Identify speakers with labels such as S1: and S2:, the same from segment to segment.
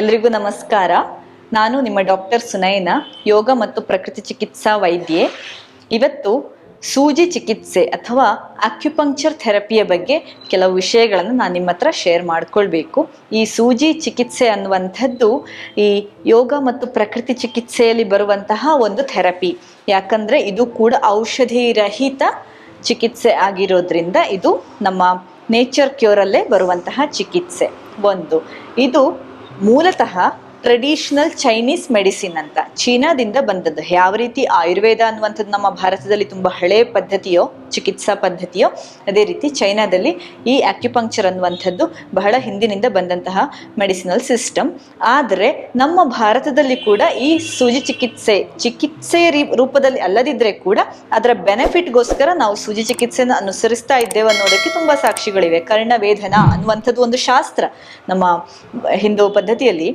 S1: ಎಲ್ರಿಗೂ ನಮಸ್ಕಾರ. ನಾನು ನಿಮ್ಮ ಡಾಕ್ಟರ್ ಸುನಯನ, ಯೋಗ ಮತ್ತು ಪ್ರಕೃತಿ ಚಿಕಿತ್ಸಾ ವೈದ್ಯೆ. ಇವತ್ತು ಸೂಜಿ ಚಿಕಿತ್ಸೆ ಅಥವಾ ಅಕ್ಯುಪಂಕ್ಚರ್ ಥೆರಪಿಯ ಬಗ್ಗೆ ಕೆಲವು ವಿಷಯಗಳನ್ನು ನಾನು ನಿಮ್ಮ ಹತ್ರ ಶೇರ್ ಮಾಡಿಕೊಳ್ಬೇಕು. ಈ ಸೂಜಿ ಚಿಕಿತ್ಸೆ ಅನ್ನುವಂಥದ್ದು ಈ ಯೋಗ ಮತ್ತು ಪ್ರಕೃತಿ ಚಿಕಿತ್ಸೆಯಲ್ಲಿ ಬರುವಂತಹ ಒಂದು ಥೆರಪಿ ಯಾಕಂದರೆ ಇದು ಕೂಡ ಔಷಧಿ ರಹಿತ ಚಿಕಿತ್ಸೆ ಆಗಿರೋದ್ರಿಂದ ಇದು ನಮ್ಮ ನೇಚರ್ ಕ್ಯೂರಲ್ಲೇ ಬರುವಂತಹ ಚಿಕಿತ್ಸೆ. ಒಂದು. ಇದು ಮೂಲತಃ ಟ್ರೆಡಿಷನಲ್ ಚೈನೀಸ್ ಮೆಡಿಸಿನ್ ಅಂತ. ಚೀನಾದಿಂದ ಬಂದದ್ದು. ಯಾವ ರೀತಿ ಆಯುರ್ವೇದ ಅನ್ನುವಂಥದ್ದು ನಮ್ಮ ಭಾರತದಲ್ಲಿ ತುಂಬ ಹಳೆಯ ಪದ್ಧತಿಯೋ, ಚಿಕಿತ್ಸಾ ಪದ್ಧತಿಯೋ, ಅದೇ ರೀತಿ ಚೈನಾದಲ್ಲಿ ಈ ಆಕ್ಯುಪಂಕ್ಚರ್ ಅನ್ನುವಂಥದ್ದು ಬಹಳ ಹಿಂದಿನಿಂದ ಬಂದಂತಹ ಮೆಡಿಸಿನಲ್ ಸಿಸ್ಟಮ್ ಆದರೆ ನಮ್ಮ ಭಾರತದಲ್ಲಿ ಕೂಡ ಈ ಸೂಜಿ ಚಿಕಿತ್ಸೆ ಚಿಕಿತ್ಸೆ ರೂಪದಲ್ಲಿ ಅಲ್ಲದಿದ್ದರೆ ಕೂಡ ಅದರ ಬೆನಿಫಿಟ್ಗೋಸ್ಕರ ನಾವು ಸೂಜಿ ಚಿಕಿತ್ಸೆಯನ್ನು ಅನುಸರಿಸ್ತಾ ಇದ್ದೇವೆ ಅನ್ನೋದಕ್ಕೆ ತುಂಬ ಸಾಕ್ಷಿಗಳಿವೆ. ಕರ್ಣವೇಧನ ಅನ್ನುವಂಥದ್ದು ಒಂದು ಶಾಸ್ತ್ರ. ನಮ್ಮ ಹಿಂದೂ ಪದ್ಧತಿಯಲ್ಲಿ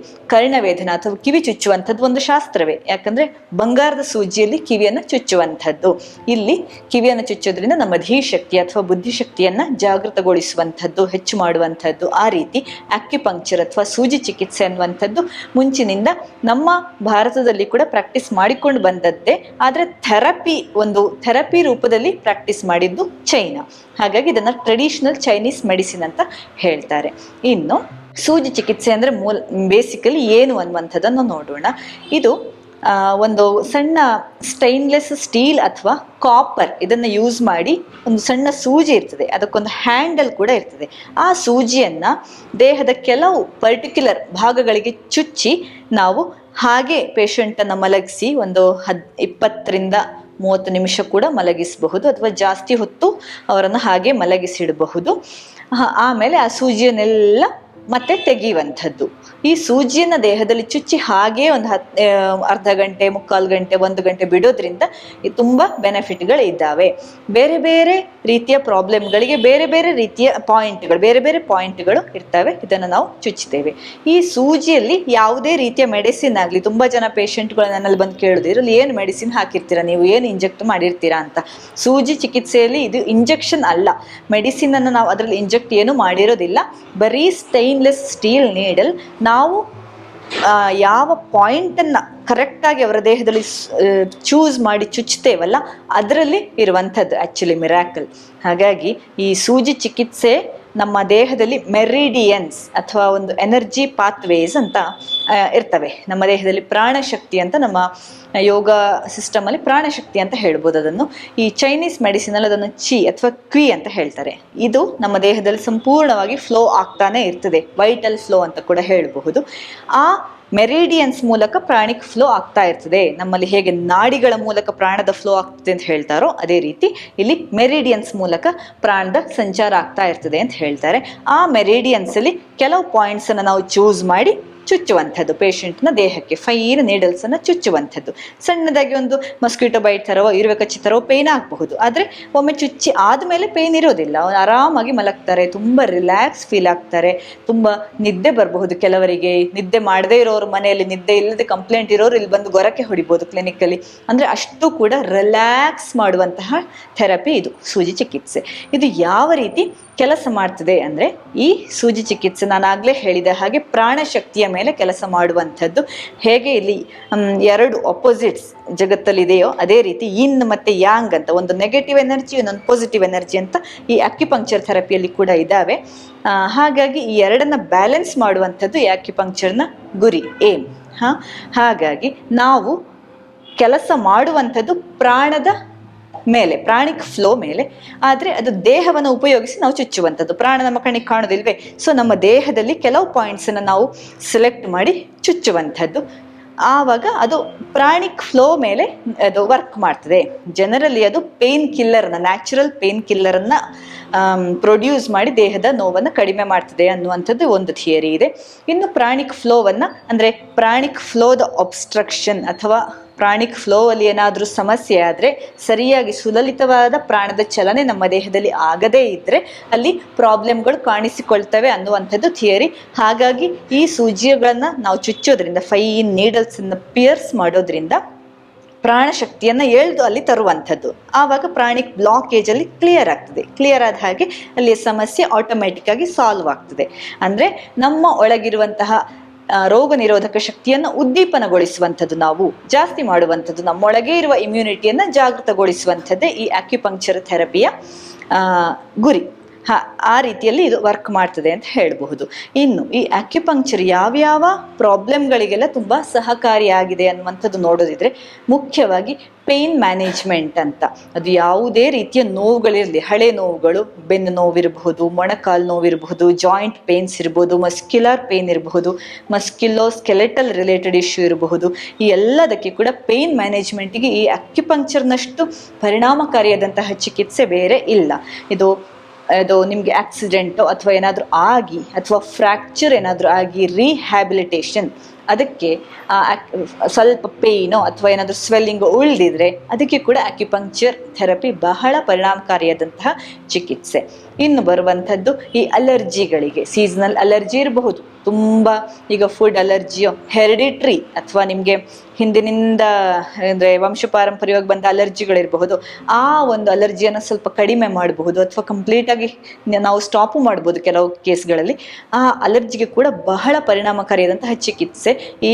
S1: ಕರ್ಣವೇಧನ ಅಥವಾ ಕಿವಿ ಚುಚ್ಚುವಂಥದ್ದು ಒಂದು ಶಾಸ್ತ್ರವೇ. ಯಾಕಂದ್ರೆ ಬಂಗಾರದ ಸೂಜಿಯಲ್ಲಿ ಕಿವಿಯನ್ನು ಚುಚ್ಚುವಂಥದ್ದು. ಇಲ್ಲಿ ಕಿವಿಯನ್ನು ಚುಚ್ಚೋದ್ರಿಂದ ನಮ್ಮ ಧೀಶಕ್ತಿ ಅಥವಾ ಬುದ್ಧಿಶಕ್ತಿಯನ್ನು ಜಾಗೃತಗೊಳಿಸುವಂಥದ್ದು, ಹೆಚ್ಚು ಮಾಡುವಂಥದ್ದು ಆ ರೀತಿ ಅಕ್ಯುಪಂಕ್ಚರ್ ಅಥವಾ ಸೂಜಿ ಚಿಕಿತ್ಸೆ ಅನ್ನುವಂಥದ್ದು ಮುಂಚಿನಿಂದ ನಮ್ಮ ಭಾರತದಲ್ಲಿ ಕೂಡ ಪ್ರಾಕ್ಟೀಸ್ ಮಾಡಿಕೊಂಡು ಬಂದದ್ದೇ. ಆದರೆ ಥೆರಪಿ ಒಂದು ಥೆರಪಿ ರೂಪದಲ್ಲಿ ಪ್ರಾಕ್ಟೀಸ್ ಮಾಡಿದ್ದು ಚೈನಾ ಹಾಗಾಗಿ ಇದನ್ನು ಟ್ರೆಡಿಷನಲ್ ಚೈನೀಸ್ ಮೆಡಿಸಿನ್ ಅಂತ ಹೇಳ್ತಾರೆ. ಇನ್ನು ಸೂಜಿ ಚಿಕಿತ್ಸೆ ಅಂದರೆ ಮೂಲ ಬೇಸಿಕಲಿ ಏನು ಅನ್ನುವಂಥದ್ದನ್ನು ನೋಡೋಣ. ಇದು ಒಂದು ಸಣ್ಣ ಸ್ಟೈನ್ಲೆಸ್ ಸ್ಟೀಲ್ ಅಥವಾ ಕಾಪರ್ ಇದನ್ನು ಯೂಸ್ ಮಾಡಿ ಒಂದು ಸಣ್ಣ ಸೂಜಿ ಇರ್ತದೆ. ಅದಕ್ಕೊಂದು ಹ್ಯಾಂಡಲ್ ಕೂಡ ಇರ್ತದೆ. ಆ ಸೂಜಿಯನ್ನು ದೇಹದ ಕೆಲವು ಪರ್ಟಿಕ್ಯುಲರ್ ಭಾಗಗಳಿಗೆ ಚುಚ್ಚಿ ನಾವು ಹಾಗೆ ಪೇಷಂಟನ್ನು ಮಲಗಿಸಿ ಒಂದು ಹದ್, ಇಪ್ಪತ್ತರಿಂದ ಮೂವತ್ತು ನಿಮಿಷ ಕೂಡ ಮಲಗಿಸಬಹುದು ಅಥವಾ ಜಾಸ್ತಿ ಹೊತ್ತು ಅವರನ್ನು ಹಾಗೆ ಮಲಗಿಸಿಡಬಹುದು. ಆಮೇಲೆ ಆ ಸೂಜಿಯನ್ನೆಲ್ಲ ಮತ್ತೆ ತೆಗೆಯುವಂಥದ್ದು. ಈ ಸೂಜಿಯನ್ನು ದೇಹದಲ್ಲಿ ಚುಚ್ಚಿ ಹಾಗೆ ಒಂದು ಹತ್ ಅರ್ಧ ಗಂಟೆ, ಮುಕ್ಕಾಲು ಗಂಟೆ, ಒಂದು ಗಂಟೆ ಬಿಡೋದ್ರಿಂದ ತುಂಬ ಬೆನಿಫಿಟ್ಗಳು ಇದ್ದಾವೆ. ಬೇರೆ ಬೇರೆ ರೀತಿಯ ಪ್ರಾಬ್ಲಮ್ಗಳಿಗೆ ಬೇರೆ ಬೇರೆ ರೀತಿಯ ಪಾಯಿಂಟ್ಗಳು ಬೇರೆ ಬೇರೆ ಪಾಯಿಂಟ್ಗಳು ಇರ್ತವೆ. ಇದನ್ನು ನಾವು ಚುಚ್ಚುತ್ತೇವೆ ಈ ಸೂಜಿಯಲ್ಲಿ ಯಾವುದೇ ರೀತಿಯ ಮೆಡಿಸಿನ್ ಆಗಲಿ, ತುಂಬ ಜನ ಪೇಷಂಟ್ಗಳು ನನ್ನಲ್ಲಿ ಬಂದು ಕೇಳೋದು, ಇದರಲ್ಲಿ ಏನು ಮೆಡಿಸಿನ್ ಹಾಕಿರ್ತೀರಾ, ನೀವು ಏನು ಇಂಜೆಕ್ಟ್ ಮಾಡಿರ್ತೀರಾ ಅಂತ. ಸೂಜಿ ಚಿಕಿತ್ಸೆಯಲ್ಲಿ ಇದು ಇಂಜೆಕ್ಷನ್ ಅಲ್ಲ. ಮೆಡಿಸಿನ್ ಅನ್ನು ನಾವು ಅದರಲ್ಲಿ ಇಂಜೆಕ್ಟ್ ಏನು ಮಾಡಿರೋದಿಲ್ಲ. ಬರೀ ಸ್ಟೈನ್ಲೆಸ್ ಸ್ಟೀಲ್ ನೀಡಲ್ ನಾವು ಯಾವ ಪಾಯಿಂಟನ್ನು ಕರೆಕ್ಟಾಗಿ ಅವರ ದೇಹದಲ್ಲಿ ಚೂಸ್ ಮಾಡಿ ಚುಚ್ಚುತ್ತೇವಲ್ಲ ಅದರಲ್ಲಿ ಇರುವಂಥದ್ದು ಆ್ಯಕ್ಚುಲಿ ಮಿರಾಕಲ್ ಹಾಗಾಗಿ ಈ ಸೂಜಿ ಚಿಕಿತ್ಸೆ ನಮ್ಮ ದೇಹದಲ್ಲಿ ಮೆರಿಡಿಯನ್ಸ್ ಅಥವಾ ಒಂದು ಎನರ್ಜಿ ಪಾತ್ವೇಸ್ ಅಂತ ಇರ್ತವೆ. ನಮ್ಮ ದೇಹದಲ್ಲಿ ಪ್ರಾಣಶಕ್ತಿ ಅಂತ ನಮ್ಮ ಯೋಗ ಸಿಸ್ಟಮಲ್ಲಿ ಪ್ರಾಣಶಕ್ತಿ ಅಂತ ಹೇಳ್ಬೋದು ಅದನ್ನು. ಈ ಚೈನೀಸ್ ಮೆಡಿಸಿನಲ್ಲಿ ಅದನ್ನು ಚಿ ಅಥವಾ ಕ್ವಿ ಅಂತ ಹೇಳ್ತಾರೆ. ಇದು ನಮ್ಮ ದೇಹದಲ್ಲಿ ಸಂಪೂರ್ಣವಾಗಿ ಫ್ಲೋ ಆಗ್ತಾನೆ ಇರ್ತದೆ. ವೈಟಲ್ ಫ್ಲೋ ಅಂತ ಕೂಡ ಹೇಳಬಹುದು. ಆ ಮೆರಿಡಿಯನ್ಸ್ ಮೂಲಕ ಪ್ರಾಣಿಕ್ ಫ್ಲೋ ಆಗ್ತಾ ಇರ್ತದೆ. ನಮ್ಮಲ್ಲಿ ಹೇಗೆ ನಾಡಿಗಳ ಮೂಲಕ ಪ್ರಾಣದ ಫ್ಲೋ ಆಗ್ತದೆ ಅಂತ ಹೇಳ್ತಾರೋ ಅದೇ ರೀತಿ ಇಲ್ಲಿ ಮೆರಿಡಿಯನ್ಸ್ ಮೂಲಕ ಪ್ರಾಣದ ಸಂಚಾರ ಆಗ್ತಾ ಇರ್ತದೆ ಅಂತ ಹೇಳ್ತಾರೆ. ಆ ಮೆರಿಡಿಯನ್ಸ್ ಅಲ್ಲಿ ಕೆಲವು ಪಾಯಿಂಟ್ಸ್ ಅನ್ನು ನಾವು ಚೂಸ್ ಮಾಡಿ ಚುಚ್ಚುವಂಥದ್ದು. ಪೇಷಂಟ್ನ ದೇಹಕ್ಕೆ ಫೈನ್ ನೀಡಲ್ಸನ್ನು ಚುಚ್ಚುವಂಥದ್ದು. ಸಣ್ಣದಾಗಿ ಒಂದು ಮಸ್ಕಿಟೋ ಬೈಟ್ ಥರವೋ ಇರುವೆ ಕಚ್ಚಿ ಥರವೋ ಪೇಯ್ನ್ ಆಗಬಹುದು. ಆದರೆ ಒಮ್ಮೆ ಚುಚ್ಚಿ ಆದಮೇಲೆ ಪೇಯ್ನ್ ಇರೋದಿಲ್ಲ. ಆರಾಮಾಗಿ ಮಲಗ್ತಾರೆ, ತುಂಬ ರಿಲ್ಯಾಕ್ಸ್ ಫೀಲ್ ಆಗ್ತಾರೆ, ತುಂಬ ನಿದ್ದೆ ಬರಬಹುದು ಕೆಲವರಿಗೆ. ನಿದ್ದೆ ಮಾಡದೇ ಇರೋರು ಮನೆಯಲ್ಲಿ, ನಿದ್ದೆ ಇಲ್ಲದೆ ಕಂಪ್ಲೇಂಟ್ ಇರೋರು ಇಲ್ಲಿ ಬಂದು ಗೊರಕೆ ಹೊಡಿಬೋದು ಕ್ಲಿನಿಕ್ಕಲ್ಲಿ ಅಂದರೆ ಅಷ್ಟು ಕೂಡ ರಿಲ್ಯಾಕ್ಸ್ ಮಾಡುವಂತಹ ಥೆರಪಿ ಇದು, ಸೂಜಿ ಚಿಕಿತ್ಸೆ. ಇದು ಯಾವ ರೀತಿ ಕೆಲಸ ಮಾಡ್ತದೆ ಅಂದರೆ ಈ ಸೂಜಿ ಚಿಕಿತ್ಸೆ ನಾನು ಆಗಲೇ ಹೇಳಿದ ಹಾಗೆ ಪ್ರಾಣಶಕ್ತಿಯ ಮೇಲೆ ಕೆಲಸ ಮಾಡುವಂಥದ್ದು. ಹೇಗೆ ಇಲ್ಲಿ ಎರಡು ಅಪೋಸಿಟ್ಸ್ ಜಗತ್ತಲ್ಲಿದೆಯೋ ಅದೇ ರೀತಿ ಇನ್ ಮತ್ತು ಯಾಂಗ್ ಅಂತ ಒಂದು ನೆಗೆಟಿವ್ ಎನರ್ಜಿ ಇನ್ನೊಂದು ಪಾಸಿಟಿವ್ ಎನರ್ಜಿ ಅಂತ ಈ ಅಕ್ಯುಪಂಕ್ಚರ್ ಥೆರಪಿಯಲ್ಲಿ ಕೂಡ ಇದ್ದಾವೆ ಹಾಗಾಗಿ ಈ ಎರಡನ್ನ ಬ್ಯಾಲೆನ್ಸ್ ಮಾಡುವಂಥದ್ದು ಈ ಅಕ್ಯುಪಂಕ್ಚರ್ನ ಗುರಿ ಏಮ್ ಹಾಂ? ಹಾಗಾಗಿ ನಾವು ಕೆಲಸ ಮಾಡುವಂಥದ್ದು ಪ್ರಾಣದ ಮೇಲೆ, ಪ್ರಾಣಿಕ್ ಫ್ಲೋ ಮೇಲೆ, ಆದರೆ ಅದು ದೇಹವನ್ನು ಉಪಯೋಗಿಸಿ ನಾವು ಚುಚ್ಚುವಂಥದ್ದು. ಪ್ರಾಣ ನಮ್ಮ ಕಣ್ಣಿಗೆ ಕಾಣೋದಿಲ್ವೇ ಸೊ ನಮ್ಮ ದೇಹದಲ್ಲಿ ಕೆಲವು ಪಾಯಿಂಟ್ಸನ್ನು ನಾವು ಸೆಲೆಕ್ಟ್ ಮಾಡಿ ಚುಚ್ಚುವಂಥದ್ದು. ಆವಾಗ ಅದು ಪ್ರಾಣಿಕ್ ಫ್ಲೋ ಮೇಲೆ ಅದು ವರ್ಕ್ ಮಾಡ್ತದೆ. ಜನರಲಿ ಅದು ಪೇನ್ ಕಿಲ್ಲರ್ನ ನ್ಯಾಚುರಲ್ ಪೇನ್ ಕಿಲ್ಲರನ್ನು ಪ್ರೊಡ್ಯೂಸ್ ಮಾಡಿ ದೇಹದ ನೋವನ್ನು ಕಡಿಮೆ ಮಾಡ್ತದೆ ಅನ್ನುವಂಥದ್ದು ಒಂದು ಥಿಯರಿ ಇದೆ. ಇನ್ನು ಪ್ರಾಣಿಕ್ ಫ್ಲೋವನ್ನು ಅಂದರೆ ಪ್ರಾಣಿಕ್ ಫ್ಲೋದ ಒಬ್ಸ್ಟ್ರಕ್ಷನ್ ಅಥವಾ ಪ್ರಾಣಿಕ್ ಫ್ಲೋ ಅಲ್ಲಿ ಏನಾದರೂ ಸಮಸ್ಯೆ ಆದರೆ ಸರಿಯಾಗಿ ಸುಲಲಿತವಾದ ಪ್ರಾಣದ ಚಲನೆ ನಮ್ಮ ದೇಹದಲ್ಲಿ ಆಗದೇ ಇದ್ದರೆ ಅಲ್ಲಿ ಪ್ರಾಬ್ಲಮ್ಗಳು ಕಾಣಿಸಿಕೊಳ್ತವೆ ಅನ್ನುವಂಥದ್ದು ಥಿಯರಿ ಹಾಗಾಗಿ ಈ ಸೂಜಿಗಳನ್ನು ನಾವು ಚುಚ್ಚೋದ್ರಿಂದ ಫೈನ್ ನೀಡಲ್ಸನ್ನು ಪಿಯರ್ಸ್ ಮಾಡೋದ್ರಿಂದ ಪ್ರಾಣಶಕ್ತಿಯನ್ನು ಎಳೆದು ಅಲ್ಲಿ ತರುವಂಥದ್ದು. ಆವಾಗ ಪ್ರಾಣಿಕ್ ಬ್ಲಾಕೇಜಲ್ಲಿ ಕ್ಲಿಯರ್ ಆಗ್ತದೆ. ಕ್ಲಿಯರ್ ಆದ ಹಾಗೆ ಅಲ್ಲಿ ಸಮಸ್ಯೆ ಆಟೋಮ್ಯಾಟಿಕ್ ಆಗಿ ಸಾಲ್ವ್ ಆಗ್ತದೆ. ಅಂದರೆ ನಮ್ಮ ಒಳಗಿರುವಂತಹ ರೋಗ ನಿರೋಧಕ ಶಕ್ತಿಯನ್ನು ಉದ್ದೀಪನಗೊಳಿಸುವಂಥದ್ದು ನಾವು, ಜಾಸ್ತಿ ಮಾಡುವಂಥದ್ದು ನಮ್ಮೊಳಗೆ ಇರುವ ಇಮ್ಯುನಿಟಿಯನ್ನು ಜಾಗೃತಗೊಳಿಸುವಂಥದ್ದೇ ಈ ಆಕ್ಯುಪಂಕ್ಚರ್ ಥೆರಪಿಯ ಗುರಿ. ಆ ರೀತಿಯಲ್ಲಿ ಇದು ವರ್ಕ್ ಮಾಡ್ತದೆ ಅಂತ ಹೇಳಬಹುದು. ಇನ್ನು ಈ ಅಕ್ಯುಪಂಕ್ಚರ್ ಯಾವ್ಯಾವ ಪ್ರಾಬ್ಲಮ್ಗಳಿಗೆಲ್ಲ ತುಂಬ ಸಹಕಾರಿಯಾಗಿದೆ ಅನ್ನುವಂಥದ್ದು ನೋಡೋದಿದ್ರೆ ಮುಖ್ಯವಾಗಿ ಪೇನ್ ಮ್ಯಾನೇಜ್ಮೆಂಟ್ ಅಂತ. ಅದು ಯಾವುದೇ ರೀತಿಯ ನೋವುಗಳಿರಲಿ, ಹಳೆ ನೋವುಗಳು, ಬೆನ್ನು ನೋವಿರಬಹುದು, ಮೊಣಕಾಲು ನೋವಿರಬಹುದು ಜಾಯಿಂಟ್ ಪೇನ್ಸ್ ಇರಬಹುದು ಮಸ್ಕ್ಯುಲರ್ ಪೇನ್ ಇರಬಹುದು ಮಸ್ಕ್ಯುಲೋ ಸ್ಕೆಲೆಟಲ್ ರಿಲೇಟೆಡ್ ಇಶ್ಯೂ ಇರಬಹುದು, ಈ ಎಲ್ಲದಕ್ಕೆ ಕೂಡ ಪೇನ್ ಮ್ಯಾನೇಜ್ಮೆಂಟಿಗೆ ಈ ಅಕ್ಯುಪಂಕ್ಚರ್ನಷ್ಟು ಪರಿಣಾಮಕಾರಿಯಾದಂತಹ ಚಿಕಿತ್ಸೆ ಬೇರೆ ಇಲ್ಲ. ಇದು ಅದು ನಿಮಗೆ ಆಕ್ಸಿಡೆಂಟು ಅಥವಾ ಏನಾದರೂ ಆಗಿ ಅಥವಾ ಫ್ರ್ಯಾಕ್ಚರ್ ಏನಾದರೂ ಆಗಿ ರಿಹ್ಯಾಬಿಲಿಟೇಷನ್ ಅದಕ್ಕೆ ಸ್ವಲ್ಪ ಪೇಯ್ನೋ ಅಥವಾ ಏನಾದರೂ ಸ್ವೆಲ್ಲಿಂಗ್ ಉಳಿದಿದ್ರೆ ಅದಕ್ಕೆ ಕೂಡ ಆಕ್ಯುಪಂಕ್ಚರ್ ಥೆರಪಿ ಬಹಳ ಪರಿಣಾಮಕಾರಿಯಾದಂತಹ ಚಿಕಿತ್ಸೆ. ಇನ್ನು ಬರುವಂಥದ್ದು ಈ ಅಲರ್ಜಿಗಳಿಗೆ ಸೀಸನಲ್ ಅಲರ್ಜಿ ಇರಬಹುದು. ತುಂಬ ಈಗ ಫುಡ್ ಅಲರ್ಜಿಯೋ ಹೆರಿಡಿಟ್ರಿ ಅಥವಾ ನಿಮಗೆ ಹಿಂದಿನಿಂದ, ಅಂದರೆ ವಂಶ ಪಾರಂಪರ್ಯವಾಗಿ ಬಂದ ಅಲರ್ಜಿಗಳಿರಬಹುದು ಆ ಒಂದು ಅಲರ್ಜಿಯನ್ನು ಸ್ವಲ್ಪ ಕಡಿಮೆ ಮಾಡಬಹುದು ಅಥವಾ ಕಂಪ್ಲೀಟಾಗಿ ನಾವು ಸ್ಟಾಪು ಮಾಡ್ಬೋದು ಕೆಲವು ಕೇಸ್ಗಳಲ್ಲಿ ಆ ಅಲರ್ಜಿಗೆ ಕೂಡ ಬಹಳ ಪರಿಣಾಮಕಾರಿಯಾದಂತಹ ಚಿಕಿತ್ಸೆ. ಈ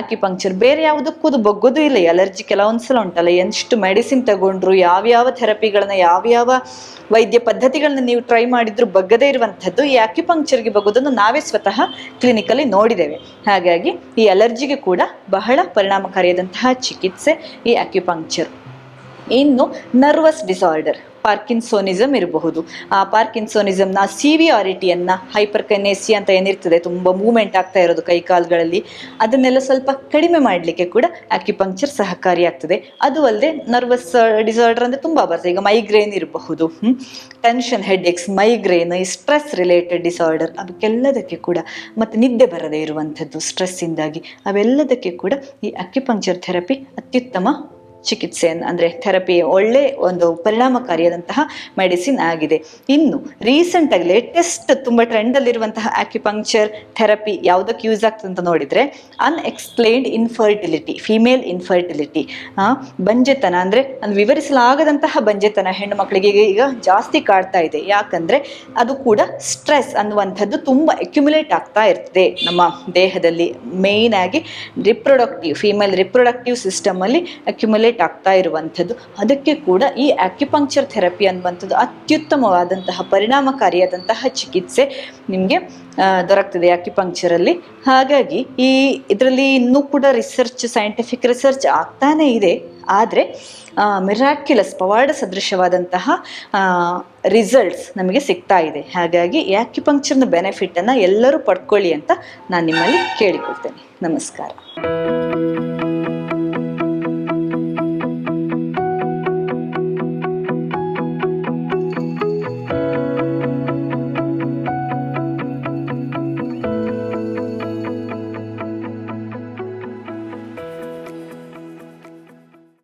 S1: ಆಕ್ಯುಪಂಕ್ಚರ್ ಬೇರೆ ಯಾವುದಕ್ಕೂ ಬಗ್ಗೋದು ಇಲ್ಲ. ಅಲರ್ಜಿ ಕೆಲವೊಂದು ಸಲ ಉಂಟಲ್ಲ ಎಷ್ಟು ಮೆಡಿಸಿನ್ ತಗೊಂಡ್ರು, ಯಾವ್ಯಾವ ಥೆರಪಿಗಳನ್ನ ಯಾವ್ಯಾವ ವೈದ್ಯ ಪದ್ಧತಿಗಳನ್ನ ನೀವು ಟ್ರೈ ಮಾಡಿದ್ರು ಬಗ್ಗದೇ ಇರುವಂಥದ್ದು ಈ ಆಕ್ಯುಪಂಕ್ಚರ್ಗೆ ಬಗ್ಗೋದನ್ನು ನಾವೇ ಸ್ವತಃ ಕ್ಲಿನಿಕಲ್ಲಿ ನೋಡಿದ್ದೇವೆ. ಹಾಗಾಗಿ ಈ ಅಲರ್ಜಿಗೆ ಕೂಡ ಬಹಳ ಪರಿಣಾಮಕಾರಿಯಾದಂತಹ ಚಿಕಿತ್ಸೆ ಈ ಅಕ್ಯುಪಂಕ್ಚರ್ ಇನ್ನು ನರ್ವಸ್ ಡಿಸಾರ್ಡರ್ ಪಾರ್ಕಿನ್ಸೋನಿಸಮ್ ಇರಬಹುದು. ಆ ಪಾರ್ಕಿನ್ಸೋನಿಸಮ್ನ ಸಿವಿಯಾರಿಟಿಯನ್ನು ಹೈಪರ್ಕೈನೇಸಿ ಅಂತ ಏನಿರ್ತದೆ, ತುಂಬ ಮೂವ್ಮೆಂಟ್ ಆಗ್ತಾ ಇರೋದು ಕೈ ಕಾಲುಗಳಲ್ಲಿ. ಅದನ್ನೆಲ್ಲ ಸ್ವಲ್ಪ ಕಡಿಮೆ ಮಾಡಲಿಕ್ಕೆ ಕೂಡ ಅಕ್ಯುಪಂಕ್ಚರ್ ಸಹಕಾರಿಯಾಗ್ತದೆ ಅದು ಅಲ್ಲದೆ ನರ್ವಸ್ ಡಿಸಾರ್ಡರ್ ಅಂದರೆ ತುಂಬ ಬರ್ತದೆ. ಈಗ ಮೈಗ್ರೇನ್ ಇರಬಹುದು tension head ache migraine, stress related disorder ಅದಕ್ಕೆಲ್ಲದಕ್ಕೆ ಕೂಡ ಮತ್ತು ನಿದ್ದೆ ಬರದೇ ಇರುವಂಥದ್ದು, ಸ್ಟ್ರೆಸ್ಸಿಂದಾಗಿ. ಅವೆಲ್ಲದಕ್ಕೆ ಕೂಡ ಈ ಅಕ್ಯುಪಂಕ್ಚರ್ ಥೆರಪಿ ಅತ್ಯುತ್ತಮ ಚಿಕಿತ್ಸೆಯನ್ನು ಅಂದರೆ ಥೆರಪಿ ಒಳ್ಳೆ ಒಂದು ಪರಿಣಾಮಕಾರಿಯಾದಂತಹ ಮೆಡಿಸಿನ್ ಆಗಿದೆ. ಇನ್ನು ರೀಸೆಂಟಾಗಿ ಲೇಟೆಸ್ಟ್ ತುಂಬ ಟ್ರೆಂಡಲ್ಲಿರುವಂತಹ ಆಕ್ಯುಪಂಕ್ಚರ್ ಥೆರಪಿ ಯಾವುದಕ್ಕೆ ಯೂಸ್ ಆಗ್ತದೆ ಅಂತ ನೋಡಿದರೆ ಅನ್ಎಕ್ಸ್ಪ್ಲೇನ್ಡ್ ಇನ್ಫರ್ಟಿಲಿಟಿ ಫಿಮೇಲ್ ಇನ್ಫರ್ಟಿಲಿಟಿ ಬಂಜೆತನ ಅಂದರೆ ಅದು ವಿವರಿಸಲಾಗದಂತಹ ಬಂಜೆತನ ಹೆಣ್ಣು ಮಕ್ಕಳಿಗೆ ಈಗ ಜಾಸ್ತಿ ಕಾಡ್ತಾ ಇದೆ. ಯಾಕಂದರೆ ಅದು ಕೂಡ ಸ್ಟ್ರೆಸ್ ಅನ್ನುವಂಥದ್ದು ತುಂಬ ಅಕ್ಯುಮುಲೇಟ್ ಆಗ್ತಾ ಇರ್ತದೆ ನಮ್ಮ ದೇಹದಲ್ಲಿ ಮೇಯ್ನ್ ಆಗಿ ರಿಪ್ರೊಡಕ್ಟಿವ್ ಫೀಮೇಲ್ ರಿಪ್ರೊಡಕ್ಟಿವ್ ಸಿಸ್ಟಮಲ್ಲಿ ಅಕ್ಯುಮುಲೇಟ್ ಆಗ್ತಾ ಇರುವಂಥದ್ದು. ಅದಕ್ಕೆ ಕೂಡ ಈ ಆಕ್ಯುಪಂಕ್ಚರ್ ಥೆರಪಿ ಅನ್ನುವಂಥದ್ದು ಅತ್ಯುತ್ತಮವಾದಂತಹ, ಪರಿಣಾಮಕಾರಿಯಾದಂತಹ ಚಿಕಿತ್ಸೆ ನಿಮಗೆ ದೊರಕ್ತದೆ ಆಕ್ಯುಪಂಕ್ಚರಲ್ಲಿ ಹಾಗಾಗಿ ಈ ಇದರಲ್ಲಿ ಇನ್ನೂ ಕೂಡ ರಿಸರ್ಚ್ ಸೈಂಟಿಫಿಕ್ ರಿಸರ್ಚ್ ಆಗ್ತಾನೇ ಇದೆ. ಆದರೆ ಮಿರಾಕ್ಯುಲಸ್ ಪವಾಡ ಸದೃಶವಾದಂತಹ ರಿಸಲ್ಟ್ಸ್ ನಮಗೆ ಸಿಗ್ತಾ ಇದೆ. ಹಾಗಾಗಿ ಆಕ್ಯುಪಂಕ್ಚರ್ನ ಬೆನಿಫಿಟನ್ನು ಎಲ್ಲರೂ ಪಡ್ಕೊಳ್ಳಿ ಅಂತ ನಾನು ನಿಮ್ಮಲ್ಲಿ ಕೇಳಿಕೊಳ್ತೇನೆ. ನಮಸ್ಕಾರ.